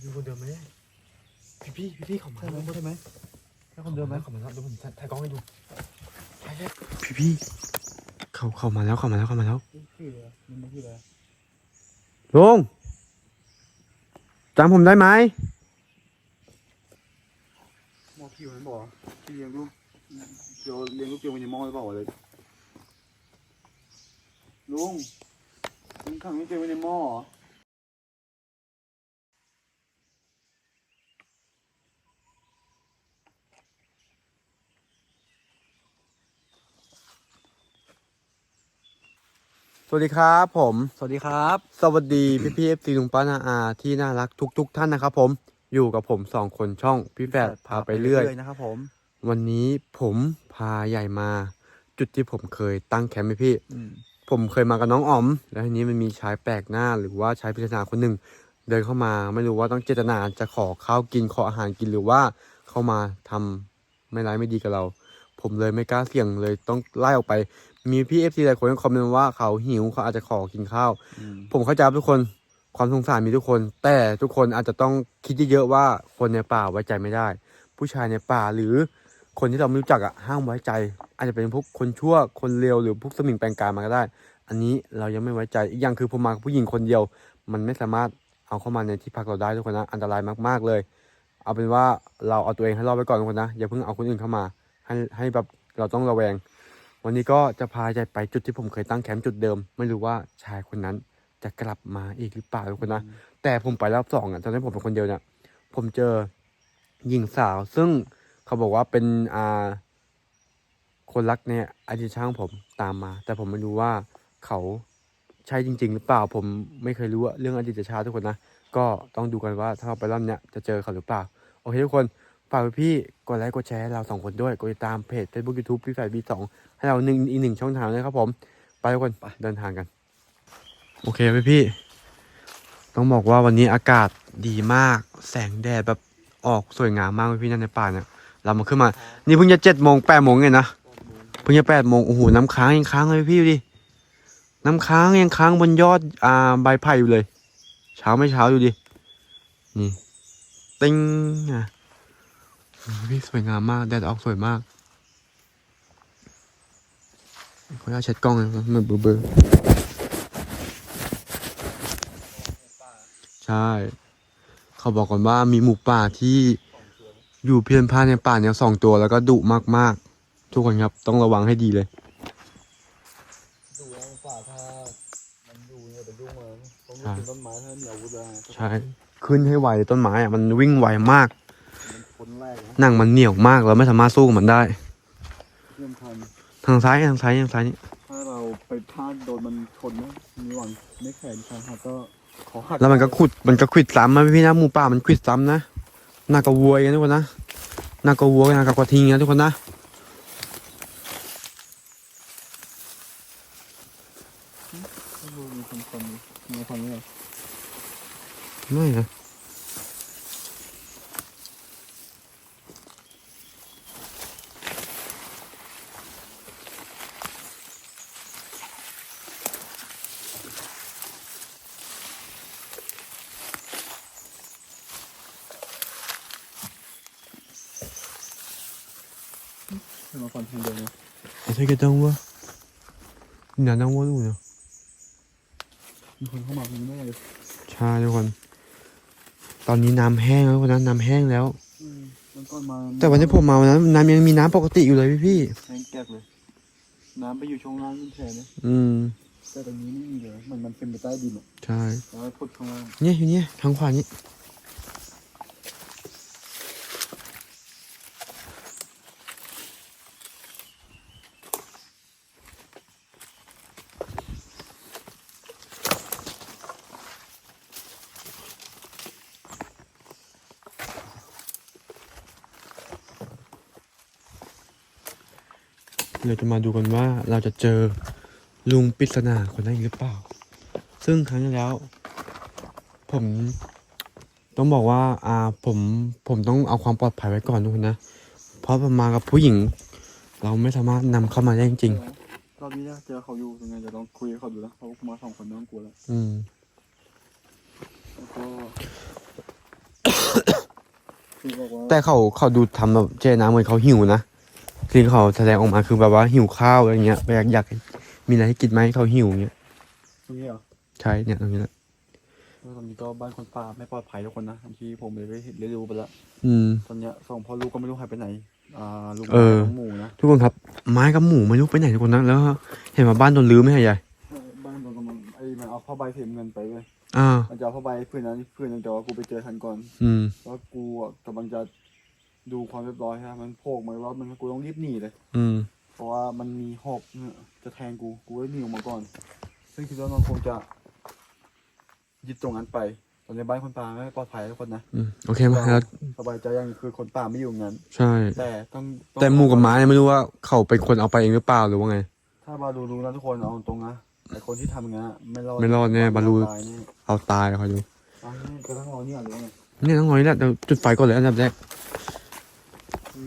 อยู่คนเดิมไหมพี่พี่พี่พี่เขามาใช่ไหมแล้วใช่ไหมใช่คนเดิมไหมเขามาแล้วเดี๋ยวผมถ่ายกล้องให้ดูใช่ใช่พี่พี่เขาเขามาแล้วเขามาแล้วเขามาแล้วชื่ออะไรมันไม่ชื่ออะไรลุงจำผมได้ไหมหมอพี่มันบอกว่าที่เลี้ยงลูกเดี๋ยวเลี้ยงลูกเกียวมันจะมองหรือเปล่าเลยลุงลุงขังลูกเกียวไว้ในหม้อเหรอ สวัสดีครับผม สวัสดีครับ สวัสดีพี่พี่เอฟซีลุงป้านาอาที่น่ารักทุกทุกๆท่านนะครับผม อยู่กับผมสองคนช่องพี่แฝดพาไปเรื่อยนะครับผม วันนี้ผมพาใหญ่มา จุดที่ผมเคยตั้งแคมป์ไหมพี่อืมผมเคยมากับน้องอ๋อม แล้วทีนี้มันมีชายแปลกหน้าหรือว่าชายพิจารณาคนหนึ่งเดินเข้ามาไม่รู้ว่าต้องเจตนาจะขอข้าวกินขออาหารกินหรือว่าเข้ามาทำไม่ร้ายไม่ดีกับเรา ผมเลยไม่กล้าเสี่ยงเลยต้องไล่ออกไป มีพี่เอฟซีหลายคนคอมเมนต์ว่าเขาหิวเขาอาจจะขอกินข้าว อืมผมเข้าใจครับทุกคนความสงสารมีทุกคน แต่ทุกคนอาจจะต้องคิดเยอะๆว่าคนในป่าไว้ใจไม่ได้ ผู้ชายในป่าหรือคนที่เราไม่รู้จักอะห้ามไว้ใจ อาจจะเป็นพวกคนชั่วคนเลวหรือพวกสมิงแปลงกายมาก็ได้ อันนี้เรายังไม่ไว้ใจอีกอย่างคือผมมากับผู้หญิงคนเดียว มันไม่สามารถเอาเข้ามาในที่พักเราได้ทุกคนนะอันตรายมากๆเลย เอาเป็นว่าเราเอาตัวเองให้รอดไว้ก่อนทุกคนนะอย่าเพิ่งเอาคนอื่นเข้ามา ให้ให้แบบเราต้องระแวง วันนี้ก็จะพาใจไปจุดที่ผมเคยตั้งแคมป์จุดเดิม ไม่รู้ว่าชายคนนั้นจะกลับมาอีกหรือเปล่าทุกคนนะ แต่ผมไปรอบสองอะตอนนี้ผมเป็นคนเดียวเนี่ยผมเจอหญิงสาว ซึ่งเขาบอกว่าเป็นอ่าคนรักเนี่ยอดีตช่างผมตามมา แต่ผมไม่รู้ว่าเขาใช่จริง ๆ หรือเปล่า ผมไม่เคยรู้ว่าเรื่องอดีตชาติทุกคนนะ ก็ต้องดูกันว่าถ้าเราไปรอบเนี้ยจะเจอเขาหรือเปล่า โอเคทุกคนฝากพี่ๆกดไลค์กดแชร์ให้เราสองคนด้วย กดติดตามเพจ Facebook YouTube พี่ฝ่ายบีสอง ให้เราหนึ่งอีกหนึ่งช่องทางเลยครับผม ไปทุกคนเดินทางกัน โอเคพี่พี่ๆต้องบอกว่าวันนี้อากาศดีมาก แสงแดดแบบออกสวยงามมากพี่พี่ๆนั่นในป่าเนี่ย เรามาขึ้นมา นี่เพิ่งจะเจ็ดโมงแปดโมงเองนะ เพิ่งจะแปดโมงโอ้โหน้ำค้างยังค้างเลยพี่ดูดิ น้ำค้างยังค้างบนยอดอ่าใบไผ่อยู่เลย เช้าไม่เช้าอยู่ดิ นี่ ติ้งอะโอ้โหพี่สวยงามมาก แดดออกสวยมาก ขออนุญาตเช็ดกล้องเลยมันเบลอๆใช่ เขาบอกกันว่ามีหมูป่าที่อยู่เพี้ยนพลานในป่าเนี่ยสองตัวแล้วก็ดุมากๆ ทุกคนครับต้องระวังให้ดีเลยดูแล้วป่าถ้ามันอยู่เนี่ยเป็นยุ่งเลยต้องใช่เป็นต้นไม้ถ้ามีอาวุธอะไรใช่ขึ้นให้ไวต้นไม้อะมันวิ่งไวมาก มันคนแรกนะหนังมันเหนียวมากเราไม่สามารถสู้กับมันได้เพื่อนทัน ทางซ้ายทางซ้ายทางซ้ายนี่ถ้าเราไปพลาดโดนมันชนนะมีหวังไม่แขนขาหักก็ขอหักแล้วมันก็ขุดมันก็ขวิดซ้ำนะพี่นะหมูป่ามันขวิดซ้ำนะหนักกว่าวัวอีกันทุกคนนะหนักกว่าวัวหนักกว่าทิงนะทุกคนนะไม่รู้มีคนคนมีคนนี้เหรอไม่นะเพื่อนมาคนทางเดียวเนี่ย ไอ้เธอแกต้ องวะเนี่ยนั่งวัวลูกเนาะมีคนเข้ามาตรงนี้ไม่ได้เลยใช่ทุกคน ตอนนี้น้ำแห้งแล้วทุกคนนะน้ำแห้งแล้ว อืมมันก็มาแต่วันที่ผมมาวันนั้นน้ำยังมีน้ำปกติอยู่เลยพี่พี่แห้งแก๊กเลย น้ำไปอยู่ช่วงล่างขึ้นแทนนะๆอืม แต่ตรงนี้ไม่มีเลยมันมันเป็นไปใต้ดินอะใช่ แล้วพุดข้างล่าง เนี่ยอยู่เนี่ยทางขวานี้ เราจะมาดูกันว่าเราจะเจอลุงปริศนาคนนั้นอีกหรือเปล่า ซึ่งครั้งที่แล้ว ผมต้องบอกว่า อ่าผมผมต้องเอาความปลอดภัยไว้ก่อนทุกคนนะ เพราะผมมากับผู้หญิง เราไม่สามารถนำเข้ามาได้จริงรอบนี้นะเจอเขาอยู่ยังไงจะลองคุยกับเขาดูนะเขามาสองคนไม่ต้องกลัวแล้วๆอืม แล้วก็ พี่บอกว่าแต่เขาเขาดูทำแบบเจนะเหมือนเขาหิวนะ สิ่งเขาแสดงออกมาคือแบบว่าหิวข้าวอะไรเงี้ยอยากอยากมีอะไรให้กินไหมเขาหิวเงี้ยตรงนี้เหรอใช่เนี่ยตรงนี้แหละแล้วตอนนี้ก็บ้านคนป่าไม่ปลอดภัยทุกคนนะบางทีผมเลยได้เห็นได้รู้ไปแล้วอืมตอนเนี้ยสองพ่อลูกก็ไม่รู้หายไปไหนอ่าลูกเออน้องหมูนะทุกคนครับ ไม้กับหมูไม่รู้ไปไหนทุกคนนะแล้วเห็นว่าบ้านโดนรื้อไหมฮะยายเออบ้านโดนกำลังไอ้มันเอาผ้าใบเสียเงินไปเลยอ่ามันจะเอาผ้าใบเพื่อนนั้นเพื่อนนั้นแต่ว่ากูไปเจอทันก่อน อืมแล้วกูอะกำลังจะ ดูความเรียบร้อยฮะมันโผล่มาแล้วมันกูต้องรีบหนีเลย อืม เพราะว่ามันมีหอบเนี่ยจะแทงกู กูก็หนีออกมาก่อน ซึ่งคิดว่ามันคงจะยึดตรงนั้นไป ตอนนี้บ้านคนป่าไม่ปลอดภัยทุกคนนะอืม โอเคมาแล้วสบายใจยังคือคนป่าไม่อยู่งั้น ใช่ แต่ต้ององแต่หมูกับไม้เนี่ยไม่รู้ว่าเขาเป็นคนเอาไปเองหรือเปล่าหรือว่าไง ถ้าบาลูรู้นะทุกคนเอาตรงนะไอคนที่ทำงั้นอะไม่รอดไม่รอดแน่บาลูตายนี่เอาตายเขาดู อะนี่ก็ต้องรอเนี่ยหรือว่าไง เนี่ยต้องงอยแล้วเดี๋ยวจุดไฟก่อนเลยอันดับแรกมี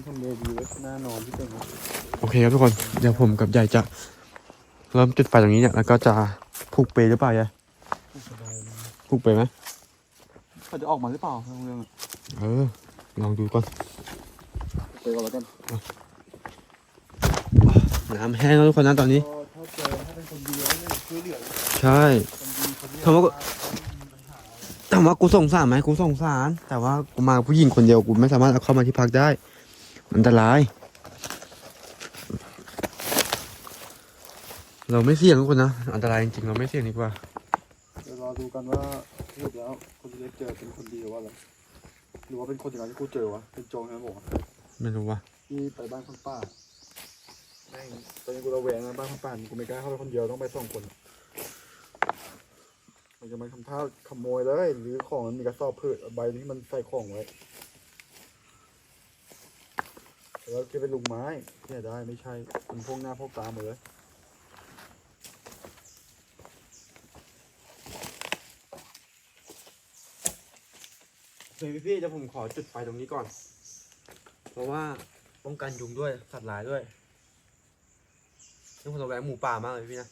ทำเลดีไว้หน้านอนที่เป็นโอเคครับทุกคนเดี๋ยวผมกับยายจะ เริ่มจุดไฟตรงนี้เนี่ยแล้วก็จะผูกเปลหรือเปล่ายายสบายเลยผูกเปลไหมเขาจะออกมาหรือเปล่าทางเรื่องอะเออลองดูก่อนไปก่อนแล้วกันน้ำแห้งแล้วทุกคนนะตอนนี้ก็ถ้าเจอถ้าเป็นคนดีแล้วเนี่ยช่วยเหลือนะใช่คนดีคนดีถามว่าถามว่ากูสงสารไหมกูสงสาร แต่ว่ากูมากับผู้หญิงคนเดียวกูไม่สามารถเอาเข้ามาที่พักได้ อันตราย เราไม่เสี่ยงทุกคนนะ อันตรายจริงๆเราไม่เสี่ยงดีกว่า เดี๋ยวรอดูกันว่าสรุปแล้วคนที่ได้เจอเป็นคนดีหรือว่าอะไรหรือว่าเป็นคนอย่างที่กูเจอวะเป็นโจงนะบอกว่าไม่รู้ว่าที่ไปบ้านคนป้าแม่งตอนนี้กูระแวงนะบ้านคนป้านี่กูไม่กล้าเข้าไปคนเดียวต้องไปสองคน มันจะมาทำท่าขโมยเลยหรือของมันมีกระสอบเผือกใบที่มันใส่ของไว้ แล้วคิดเป็นลุงไม้เนี่ยได้ไม่ใช่เป็นพวกหน้าพวกตาหมดเลยเฮ้ยพี่ๆเดี๋ยวผมขอจุดไฟตรงนี้ก่อน เพราะว่าป้องกันยุงด้วยสัตว์ร้ายด้วยนี่ผมระแวงหมูป่ามากเลยพี่นะ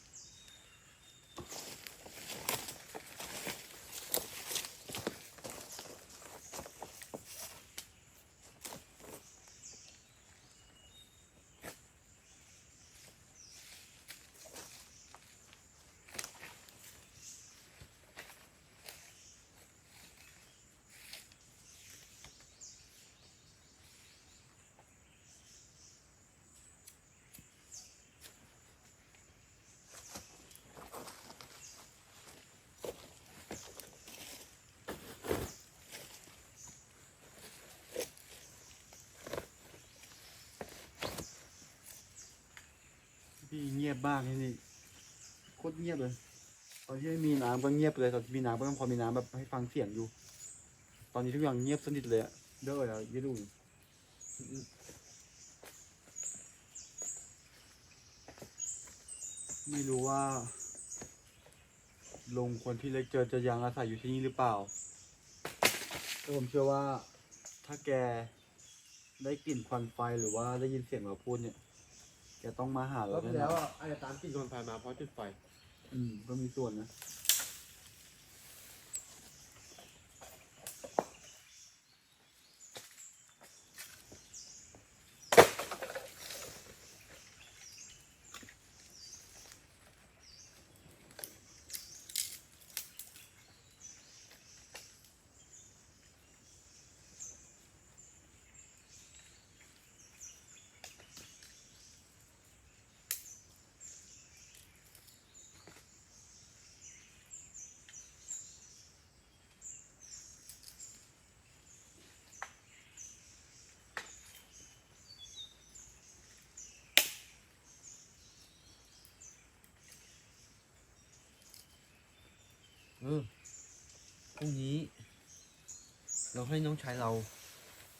พี่เงียบบ้างที่นี่โคตรเงียบเลย ตอนที่ไม่มีน้ำก็เงียบเลยตอนที่มีน้ำก็ต้องพอมีน้ำแบบให้ฟังเสียงอยู่ ตอนนี้ทุกอย่างเงียบสนิทเลยอะเด้อแล้วยี่ดูไม่รู้ว่าลุงคนที่เล็กเจอจะยังอาศัยอยู่ที่นี่หรือเปล่าแต่ผมเชื่อว่าถ้าแกได้กลิ่นควันไฟหรือว่าได้ยินเสียงเราพูดเนี่ย แกต้องมาหาเรารอบแน่ที่นแล้อวนอะอาจจะตามกลิ่นคนไฟมาเพราะจุดไฟ อืมก็มีส่วนนะ พรุ่งนี้ เราให้น้องชายเรา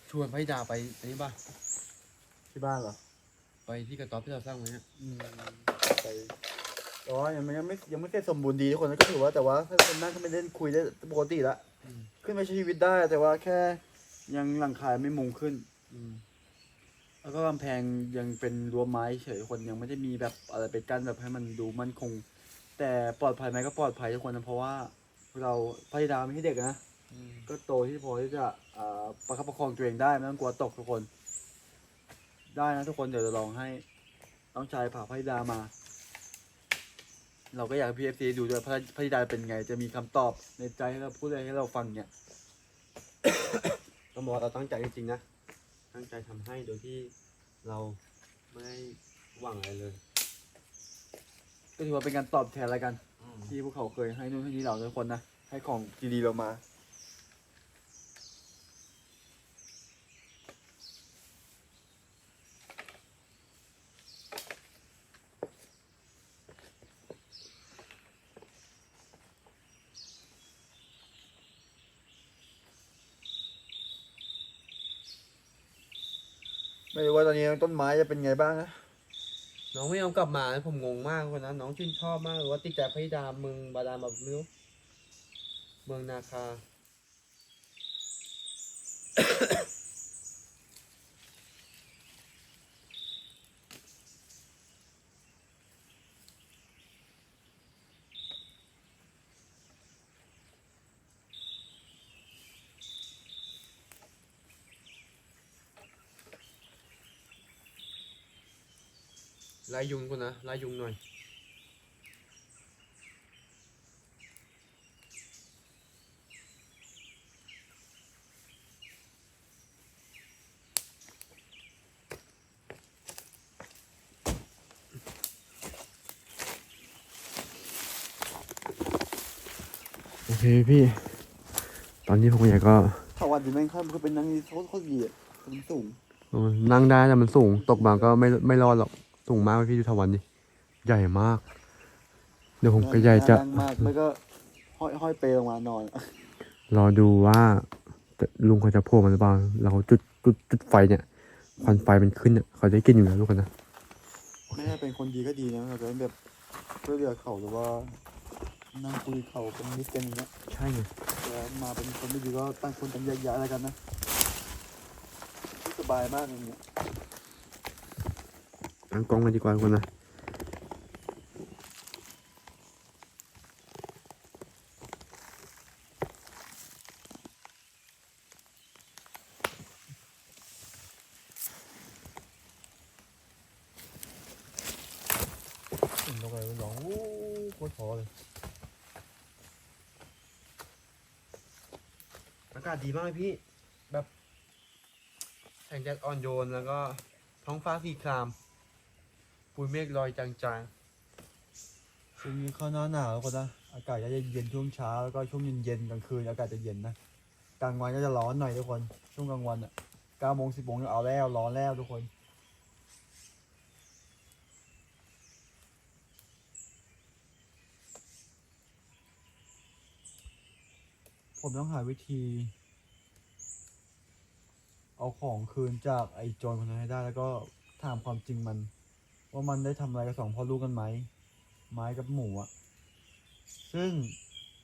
ชวนพระธิดาไปอันนี้ป่ะที่บ้านเหรอไปที่กระต๊อบที่เราสร้างไว้ฮะอืมไปแต่ว่ายังไม่ยังไม่ยังไม่เสร็จสมบูรณ์ดีทุกคนก็ถือว่าแต่ว่าถ้าคนนั่งก็ไม่ได้คุยได้ปกติละขึ้นไปใช้ชีวิตได้ แต่ว่าแค่ยังหลังคาไม่มุงขึ้น อืมแล้วก็กำแพงยังเป็นรั้วไม้เฉยคนยังไม่ได้มีแบบอะไรไปกั้นแบบให้มันดูมั่นคง แต่ปลอดภัยไหมก็ปลอดภัยทุกคนนะเพราะว่า เราพระธิดาไม่ใช่เด็กนะอืมก็โตที่พอที่จะอ่าประคับประคองตัวเองได้ไม่ต้องกลัวตกทุกคน ได้นะทุกคนเดี๋ยวจะลองให้น้องชายผ่าพระธิดามา เราก็อยากให้พีเอฟซีดูด้วยพระพระธิดาเป็นไง จะมีคำตอบในใจให้เราพูดอะไรให้เราฟังเนี่ยต้องบอกว่าเราตั้งใจจริงๆนะ ตั้งใจทำให้โดยที่เราไม่ได้หวังอะไรเลย ก็ถือว่าเป็นการตอบแทนอะไรกัน ที่พวกเขาเคยให้นู่นให้นี่เราทุกคนนะ ให้ของดีๆเรามา ไม่รู้ว่าตอนนี้ต้นไม้จะเป็นไงบ้างนะ น้องไม่ยอมกลับมาผมงงมากคนนั้นน้องชื่นชอบมากเลยว่าติดใจพระธิดาเมืองบาดาลแบบไม่รู้เมืองนาคา ไล่ยุงกูนะไล่ยุงหน่อย โอเคพี่ ตอนนี้ผมอยากก็ถาวันดีแม่งข้ามก็เป็นนั่งนี่โคตรโคตรดีอะมันสูง เออนั่งได้แต่มันสูงตกมาก็ไม่ไม่รอดหรอก สูงมากพี่ดูทวันดิใหญ่มาก เดี๋ยวผมก็ใหญ่จะนั่งมากแล้วก็ห้อยห้อยเปลงมานอน รอดูว่าจะลุงเขาจะโผล่มาหรือเปล่าเราจุดจุดจุดไฟเนี่ยควันไฟมันขึ้นเนี่ยเขาจะได้กินอยู่แล้วทุกคนนะไม่ได้เป็นคนดีก็ดีนะเราจะแบบช่วยเหลือเขาหรือว่านั่งคุยเขาเป็นมิตรกันอย่างเงี้ยใช่ไงแต่มาเป็นคนไม่ดีก็ตั้งคนกันแยกย้ายอะไรกันนะสบายมากอย่างเงี้ย ตั้งกล้องกันดีกว่ากคนนะลงไปร้องโอ้โคตรท้อเลยอากาศดีมากเลยพี่ แบบแสงแดดอ่อนโยนแล้วก็ท้องฟ้าสีคราม ปุยเมฆลอยจางช่วงนี้เข้าหน้าหนาวก็นะอากาศจะเย็นช่วงเช้าแล้วก็ช่วงเย็นๆกลางคืนอากาศจะเย็นนะกลางวันก็จะร้อนหน่อยทุกคน ช่วงกลางวันอะเก้าโมงสิบโมงเอาแล้วร้อนแล้วทุกคนผมต้องหาวิธี เอาของคืนจากไอ้โจรคนนั้นให้ได้แล้วก็ถามความจริงมัน ว่ามันได้ทำอะไรกับสองพ่อลูกกันไหมไม้กับหมูอะซึ่ง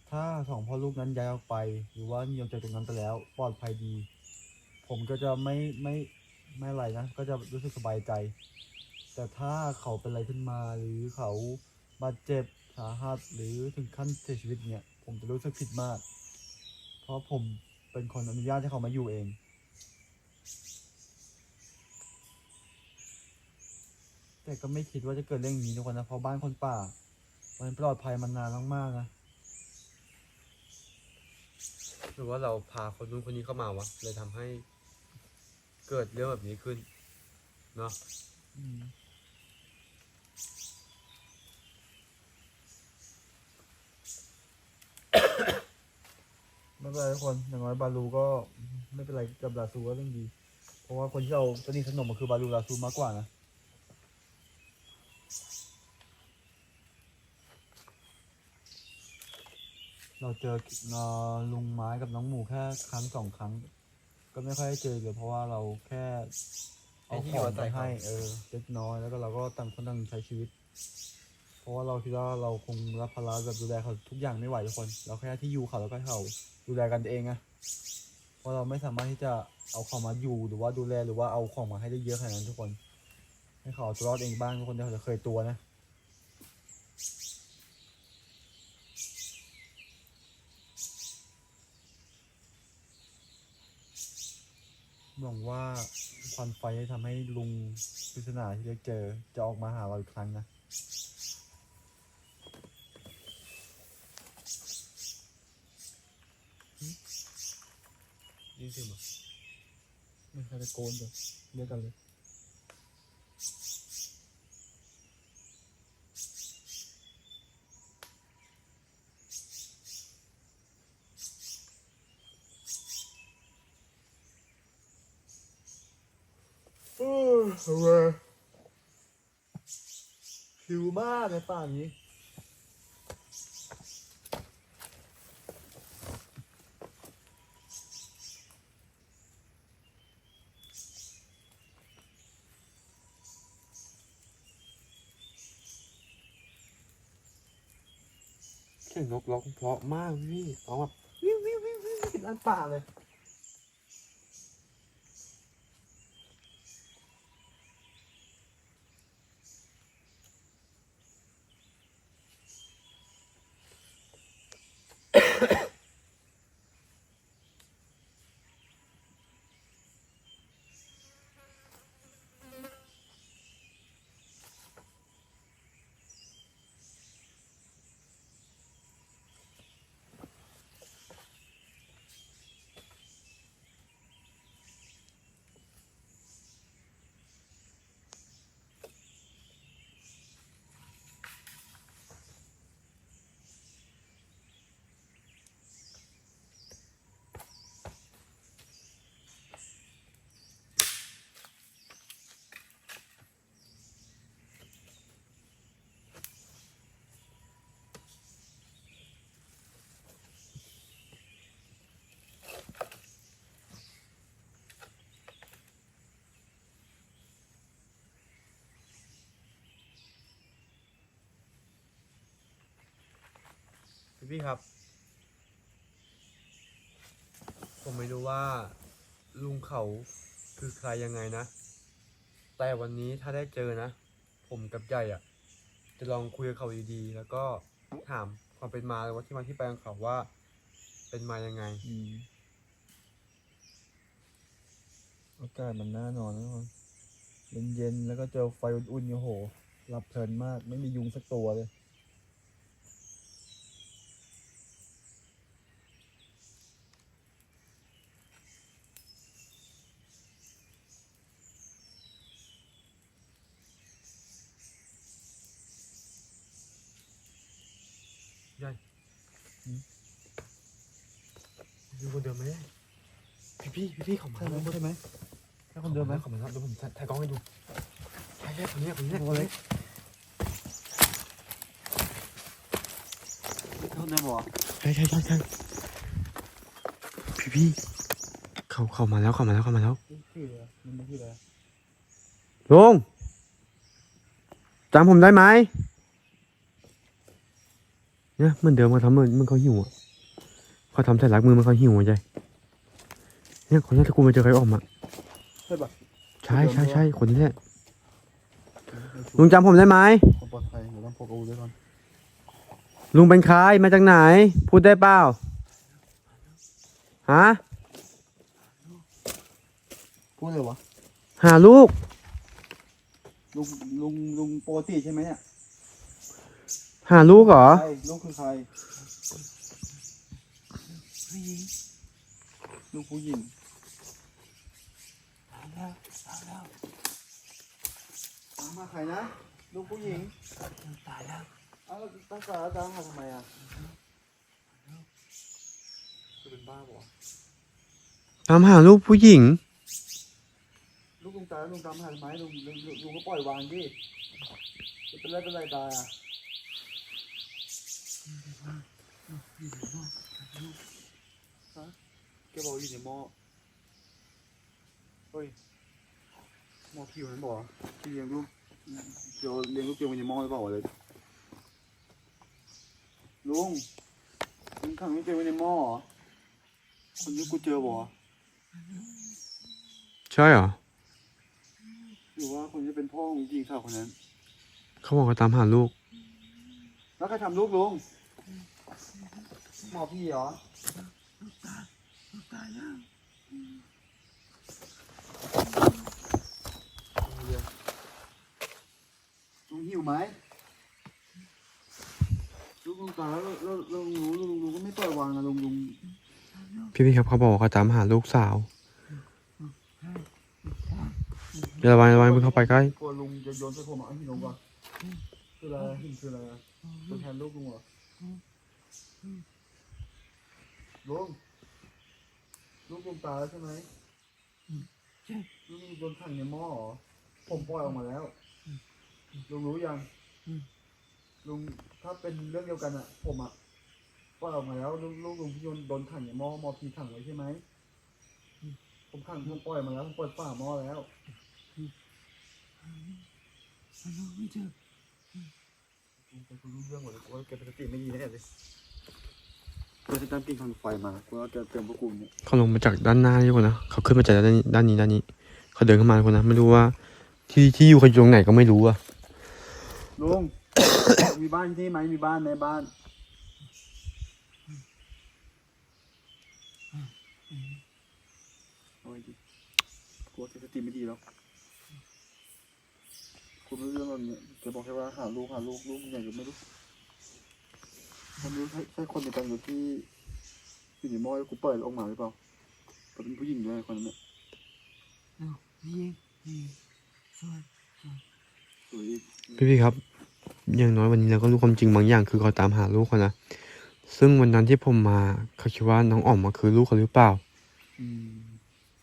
ถ้าสองพ่อลูกนั้นย้ายออกไป หรือว่าหนีออกจากตรงนั้นไปแล้ว ปลอดภัยดี ผมก็จะไม่ไม่ไม่อะไรนะ ก็จะรู้สึกสบายใจ แต่ถ้าเขาเป็นอะไรขึ้นมาหรือเขาบาดเจ็บสาหัสหรือถึงขั้นเสียชีวิตเนี่ย ผมจะรู้สึกผิดมาก เพราะผมเป็นคนอนุญาตให้เขามาอยู่เอง แต่ก็ไม่คิดว่าจะเกิดเรื่องนี้ทุกคนนะเพราะบ้านคนป่า มันปลอดภัยมานานมากๆนะหรือว่าเราพาคนนู้นคนนี้เข้ามาวะเลยทำให้เกิดเรื่องแบบนี้ขึ้นเนาะอืมไม่เป็นไรทุกคนอย่างน้อยบาลูก็ไม่เป็นไรกับบาซูก็เรื่องดี เพราะว่าคนที่เราสนิทสนมก็คือบาลูลาซูมากกว่านะ เราเจอเอลุงไม้กับน้องหมูแค่ครั้งสองครั้ง ก็ไม่ค่อยได้เจอเลยเพราะว่าเราแค่เอาของไปให้เออเล็กน้อยแล้วก็เราก็ต่างคนต่างใช้ชีวิต เพราะว่าเราคิดว่าเราคงรับภาระแบบดูแลเขาทุกอย่างไม่ไหวทุกคน เราแค่ที่อยู่เขาแล้วก็เขาดูแลกันเองนะเพราะเราไม่สามารถที่จะเอาของมาอยู่หรือว่าดูแลหรือว่าเอาของมาให้ได้เยอะขนาดนั้นทุกคน ให้เขาเอาตัวรอดเองบ้างทุกคนเดี๋ยวเขาจะเคยตัวนะ หวังว่าควันไฟจะทำให้ลุงปริศนาที่เราเจอจะออกมาหาเราอีกครั้งนะนี่สิมั้ไม่ใครตะโกนเลยเรียกกันเลย เออทำไม ผิวมากในป่านี้ เสียงนกร้องเพราะมากพี่ร้องแบบวิววิววิววิวด้านป่าเลย พี่ครับ ผมไม่รู้ว่า ลุงเขาคือใครยังไงนะ แต่วันนี้ถ้าได้เจอนะ ผมกับใหญ่อะจะลองคุยกับเขาดีๆ แล้วก็ถามความเป็นมาเลยว่าที่มาที่ไปของเขาว่า เป็นมายังไง อืมอากาศมันน่านอนนะมันเย็นๆแล้วก็เจอไฟอุ่นๆโอ้โหหลับเพลินมาก ไม่มียุงสักตัวเลย ใหญ่อยู่คนเดิมไหมพี่พี่พี่พี่เขามาใช่ไหมแล้วใช่ไหมใช่คคนนเดิเดิมมไหไหมมเขามาแล้วเดี๋ยวผมถ่ายกล้องให้ดูใช่ใช่คนนี้คนนี้โอ้ยคนเดิมเหรอใช่ใช่ใช่ใช่พี่พี่เขาเขามาแล้วเขามาแล้วเขามาแล้วชื่ออะไรมันไม่ชื่ออะไรลุงจำผมได้ไหม เนี่ยเหมือนเดิมเขาทำเหมือนเหมันเขาหิวอะเขาทำใส่ลักมือมันเขาหิวอะใจเนี่ยคนนี้ถ้ากูมาเจอใครออกมาใช่ปะใช่ใช่ใช่คนนี้แหละลุงจำผมได้ไหมความปลอดภัยเดี๋ยวต้องพกอาวุธด้วยก่อนลุงเป็นใครมาจากไหน พูดได้เปล่าฮะพูดเลยวะหาลูกลุงลุงลุงปกติใช่ไหมเนี่ย หาลูกเหรอ ใครลูกคือใครลูกผู้หญิงตามแล้วตามแล้วตามมาใครนะ ลูกผู้หญิงตายแล้วอ้าวแล้วตั้งแต่แล้วตามหาทำไมอะจะเป็นบ้าปะวะตามหาลูกผู้หญิง ลูกลุงตายแล้วลุงตามหาทำไมลุงลุงลุงลุงก็ปล่อยวางดิจะเป็นไรเป็นไรตายอะฮะ กบอกอยู่ในหม้อเฮ้ยหม้อผิวนั้นบอกว่าที่เลี้ยงลูกเดี๋ยวเลี้ยงลูกเกียวไว้ในหม้อหรือเปล่าวะเลยลุงลุงขังลูกเกียวไว้ในหม้อเหรอคนนี้กูเจอบ่ใช่เหรอหรือว่าคนนี้เป็นพ่อของหญิงสาวคนนั้นเขาบอกว่าตามหาลูก แล้วใครทำลูกลุงหมอพี่เหรอ ตายแล้วลุงหิวไหมลุงตาแล้วลุงรู้ลุงรู้ก็ไม่ปล่อยวางนะลุงลุงพี่พี่ครับเขาบอกเขาตามหาลูกสาวอย่าระวังระวังมึงเข้าไปใกล้กลัวลุงจะโยนใส่ผมเอาหินลงก่อคืออะไรคืออะไรตัวแทนลูกลุงเหรอลุง ลูกลุงตายแล้วใช่ไหมลูกลุงโดนขังในหม้อเหรอผมปล่อยออกมาแล้วลุงรู้ยังลุงถ้าเป็นเรื่องเดียวกันอะผมอะปล่อยออกมาแล้วลูกลูกลุงพี่โยนโดนขังในหม้อหม้อพีขังไว้ใช่ไหมผมขังผมปล่อยมาแล้วผมเปิดฝาหม้อแล้วไม่เจอแกคุณรู้เรื่องหมดเลยกูว่าแกเป็นสติไม่ดีแน่เลย กูจะตั้งกินควันไฟมากูว่าแกเตรียมพวกกูเนี่ยเขาลงมาจากด้านหน้านี่คนนะเขาขึ้นมาจากด้านนี้ด้านนี้ด้านนี้ เขาเดินเข้ามาคนนะไม่รู้ว่า ที่ที่อยู่เขาอยู่ตรงไหนก็ไม่รู้อะลุง มีบ้านที่ไหมมีบ้านไหมบ้านเอาไว้ดิกูว่าแกสติไม่ดีแล้วกูไม่รู้เรื่องอะไรเนี่ยแกบอกแค่ว่าหาลูกหาลูกลูกอย่างเดียวไม่รู้ ผมไม่รู้ใช่ใช่คนในกันอยู่ที่อยู่ในหม้อแล้วกูเปิดออกมาหรือเปล่าแต่เป็นผู้หญิงด้วยคนนั้นเนี่ยเอายิงยิงสวยสวยอีกพี่ๆครับ อย่างน้อยวันนี้เราก็รู้ความจริงบางอย่าง คือเขาตามหาลูกเขานะ ซึ่งวันนั้นที่ผมมาเขาคิดว่าน้องอ๋อมมาคือลูกเขาหรือเปล่า อืม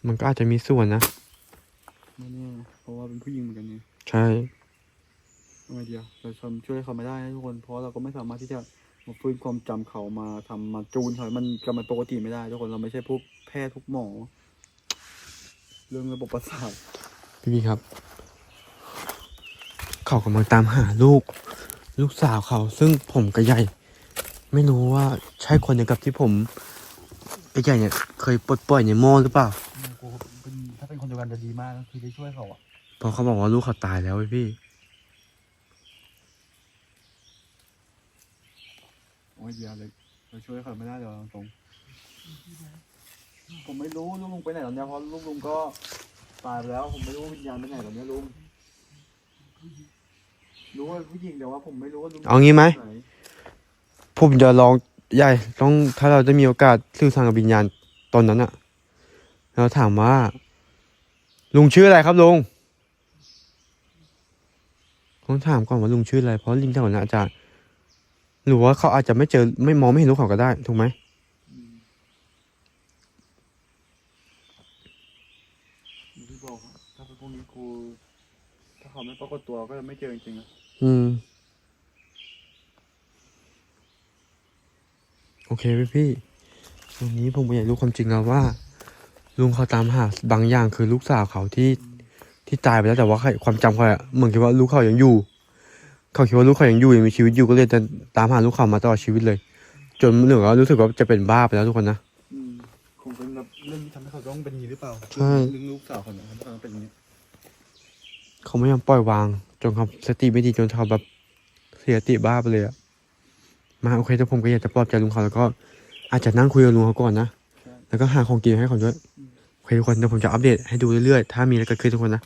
มันก็อาจจะมีส่วนนะ ไม่แน่นะเพราะว่าเป็นผู้หญิงเหมือนกันเนี่ยใช่ ทำไมเดียวเราทำช่วยเขาไม่ได้นะทุกคน เพราะเราก็ไม่สามารถที่จะ มาฟื้นความจำเขามาทำมาจูนเขาให้มันกลับมาปกติไม่ได้ทุกคนเราไม่ใช่พวกแพทย์ทุกหมอ เรื่องระบบประสาทพี่ๆครับ เขากำลังตามหาลูก ลูกสาวเขา ซึ่งผมกับใหญ่ ไม่รู้ว่าใช่คนเดียวกับที่ผมไอ้ใหญ่เนี่ยเคยปลดปล่อยในหม้อหรือเปล่ากูเป็นถ้าเป็นคนเดียวกันจะดีมากนะคือได้ช่วยเขาอะเพราะเขาบอกว่าลูกเขาตายแล้วเว้ยพี่ โอ้ยเดียวเลยเราช่วยเขาไม่ได้เดี๋ยวตรงผมไม่รู้ลูกลุงไปไหนตอนเนี้ยเพราะลูกลุงก็ตายไปแล้ว ผมไม่รู้ว่าวิญญาณไปไหนตอนเนี้ยลุงรู้ว่าผู้หญิงแต่ว่าผมไม่รู้ว่าลุงเอางี้ไหมนผมจะลองใหญ่ต้องถ้าเราจะมีโอกาสสื่อสารกับวิญญาณตอนนั้นอะเราถามว่า ลุงชื่ออะไรครับลุงต้องถามก่อนว่าลุงชื่ออะไรเพราะลิงแถวนั้นอาจจะ หรือว่าเขาอาจจะไม่เจอไม่มองไม่เห็นลูกเขาก็ได้ ถูกไหมอืมอย่างที่บอกครับถ้าเป็นพวกนี้กูถ้าเขาไม่ปรากฏตัวก็จะไม่เจอจริงๆนะอืม โอเคพี่พี่วันนี้ผมอยากรู้ความจริงแล้วว่า ลุงเขาตามหาบางอย่างคือลูกสาวเขาที่ที่ตายไปแล้วแต่ว่าเขาความจำเขาอะเหมือนคิดว่าลูกเขายังอยู่ เขาคิดว่าลูกเขายังอยู่ยังมีชีวิตอยู่ก็เลยจะตามหาลูกเขามาตลอดชีวิตเลย จนเหนือก็รู้สึกว่าจะเป็นบ้าไปแล้วทุกคนนะอืมคงเป็นแบบเรื่องที่ทำให้เขาต้องเป็นอย่างนี้หรือเปล่าใช่เรื่องลูกสาวเขาเนี่ยทำให้เขาต้องเป็นอย่างนี้เขาไม่ยอมปล่อยวาง จนเขาสติไม่ดีจนเขาแบบเสียสติบ้าไปเลยอะมาโอเคแต่ผมก็อยากจะปลอบใจลุงเขาแล้วก็ อาจจะนั่งคุยกับลุงเขาก่อนนะใช่แล้วก็หาของกินให้เขาด้วยโอเคทุกคนเดี๋ยวผมจะอัปเดตให้ดูเรื่อยๆ ถ้ามีอะไรเกิดขึ้นทุกคนนะค